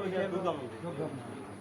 不用不用不用不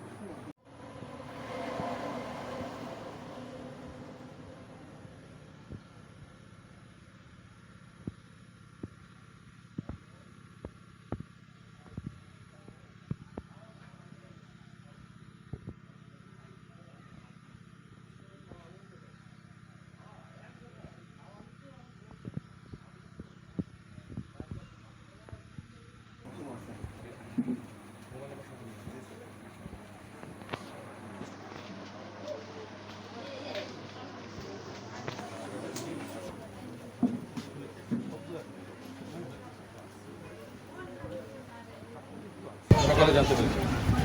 সকালে জানতে পেরেছি।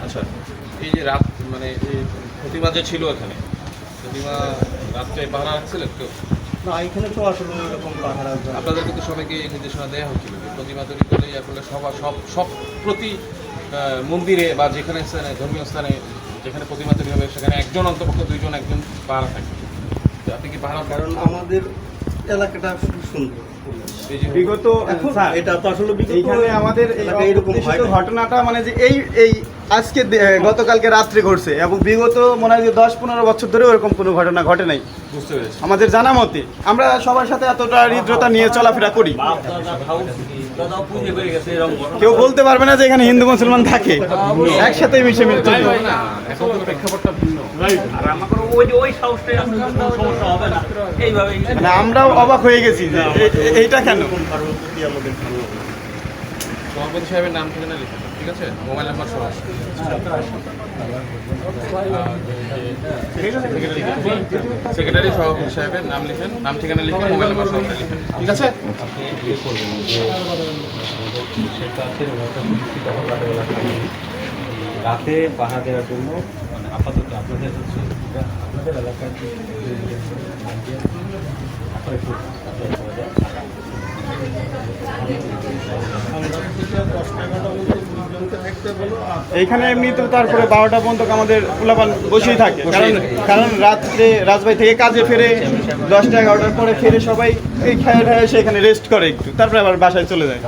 আচ্ছা এই যে রাত মানে এই প্রতিমা যে ছিল এখানে প্রতিমা রাত্রে পাহারা রাখছিলেন কেউ? না এখানে তো আসলে এরকম পাহারা আপনাদের কিন্তু সবাইকে এই নির্দেশনা দেওয়া হচ্ছিল যে প্রতিমা তৈরি করলে আসলে সবার সব সব প্রতি মন্দিরে বা যেখানে স্থানে ধর্মীয় স্থানে যেখানে প্রতিমা তৈরি হবে সেখানে একজন অন্তপক্ষ দুইজন একজন পাহারা থাকে তো আপনি কি পাহারা কারণ আমাদের এলাকাটা খুব সুন্দর। বিগত স্যার, এটা তো আসলে এইখানে আমাদের এরকম। ঘটনাটা মানে যে এই এই আজকে গতকালকে রাত্রে ঘটছে এবং বিগত মনে হয় যে দশ পনেরো বছর ধরে ওরকম কোনো ঘটনা ঘটে নাই। আমাদের জানা মতে আমরা সবার সাথে এতটা হৃদ্রতা নিয়ে চলাফেরা করি। কেউ বলতে পারবে না যে এখানে হিন্দু মুসলমান থাকে। একসাথে মিশে মিশে চলবে। না এখন তো প্রেক্ষাপটটা ভিন্ন মানে আমরাও অবাক হয়ে গেছি যে এইটা কেন? আমাদের। সভাপতি সাহেবের নাম ঠিকানা লিখে ঠিক আছে? মোবাইল নাম্বার সহ সেক্রেটারি সভাপতি সাহেবের নাম লিখেন নাম ঠিকানা লিখেন মোবাইল নাম্বার সহ লিখেন ঠিক আছে? রাতে পাহারা দেওয়ার জন্য আপাতত আপনাদের হচ্ছে, আপনাদের এলাকার। এইখানে এমনি তো তারপরে বারোটা পর্যন্ত আমাদের পোলাপান বসেই থাকে কারণ কারণ রাত্রে রাজবাড়ি থেকে কাজে ফেরে দশটা এগারোটার পরে ফিরে সবাই এই খেয়ে এখানে রেস্ট করে একটু তারপরে আবার বাসায় চলে যায়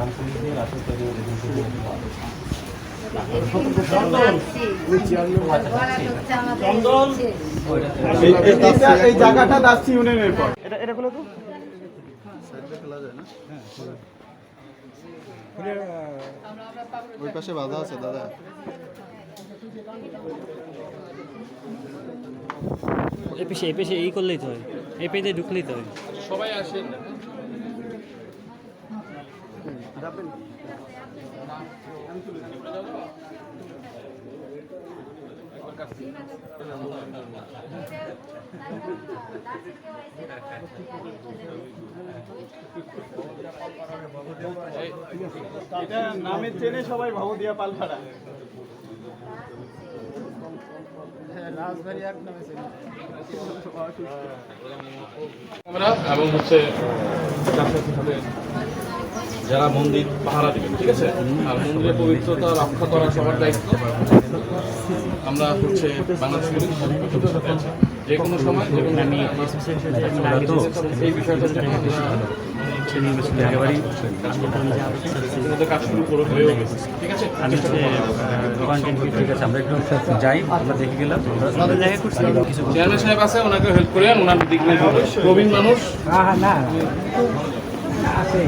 এই- এই- এইটা- জায়গাটা দাসছি ইউনিয়নের পর। এটা এটা খুলে তো। ওই পাশে বাধা আছে দাদা। এই পেশে এই করলেই তো হয়। এই পেজে ঢুকলেই তো হয়। সবাই আসেন। এটা নামে চেনে সবাই ভবদিয়া পালপাড়া আমরা এবং হচ্ছে যারা মন্দির পাহারা দিবেন ঠিক আছে? আর মন্দিরের পবিত্রতা রক্ষা করা সবার দায়িত্ব। আমরা হচ্ছে বাংলাদেশ। যে কোনো সময় যে কোনো আমি এই বিষয়টা যদি একেবারেই কাজ করতে হবে ইতিমধ্যে কাজ শুরু করে হয়েও গেছে ঠিক আছে? আমি হচ্ছে কন্টেন্ট ঠিক আছে আমরা একটু যাই দেখে গেলাম। আমরা জায়গায় করছি। কিছু চেয়ারম্যান সাহেব আছে ওনাকে হেল্প করেন ওনার দিক প্রবীণ মানুষ? না। আছে।